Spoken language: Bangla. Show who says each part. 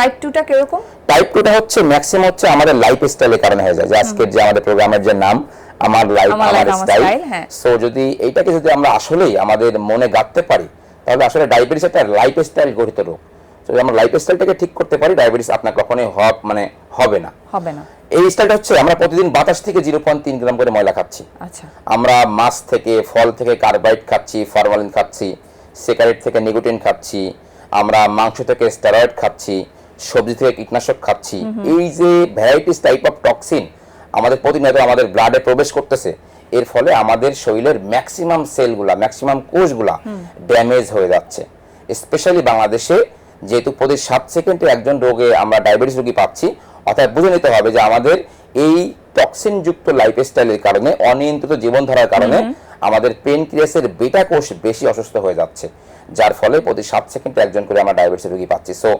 Speaker 1: টাইপ টুটা কীরকম?
Speaker 2: টাইপ টুটা হচ্ছে ম্যাক্সিমাম হচ্ছে আমাদের লাইফ স্টাইলের কারণে হয়ে যায়। যে আজকের যে আমাদের প্রোগ্রামের যে নাম আমার লাইফ
Speaker 1: আমার
Speaker 2: স্টাইল
Speaker 1: হ্যাঁ।
Speaker 2: সো যদি এইটাকে যদি আমরা আসলেই আমাদের মনে গাঁথতে পারি তাহলে আসলে ডায়াবেটিস একটা লাইফ স্টাইল গঠিত রোগ। যদি আমরা লাইফ স্টাইলটাকে ঠিক করতে পারি ডায়াবেটিস আপনার কখনোই হব মানে হবে না।
Speaker 1: হবে না।
Speaker 2: এই স্টাইলটা হচ্ছে আমরা প্রতিদিন বাতাস থেকে জিরো পয়েন্ট তিন গ্রাম করে ময়লা খাচ্ছি।
Speaker 1: আচ্ছা।
Speaker 2: আমরা মাছ থেকে ফল থেকে কার্বাইড খাচ্ছি ফরমালিন খাচ্ছি সিগারেট থেকে নিকোটিন খাচ্ছি আমরা মাংস থেকে স্টেরয়েড খাচ্ছি সবজি থেকে কীটনাশক খাচ্ছি। এই যে ভ্যারাইটিস টাইপ অফ টক্সিন আমাদের প্রতিনিয়ত আমাদের ব্লাডে প্রবেশ করতেছে এর ফলে আমাদের শরীরের ম্যাক্সিমাম সেলগুলা ম্যাক্সিমাম কোষগুলা ড্যামেজ হয়ে যাচ্ছে। স্পেশালি বাংলাদেশে যেহেতু প্রতি সাত সেকেন্ডে একজন রোগে আমরা ডায়াবেটিস রোগী পাচ্ছি অর্থাৎ বুঝে নিতে হবে যে আমাদের এই টক্সিন যুক্ত লাইফস্টাইলের কারণে অনিয়ন্ত্রিত জীবনধারার কারণে আমাদের পেনক্রিয়াসের বেটা কোষ বেশি অসুস্থ হয়ে যাচ্ছে যার ফলে প্রতি সাত সেকেন্ডে একজন করে আমরা ডায়াবেটিস রোগী পাচ্ছি। সো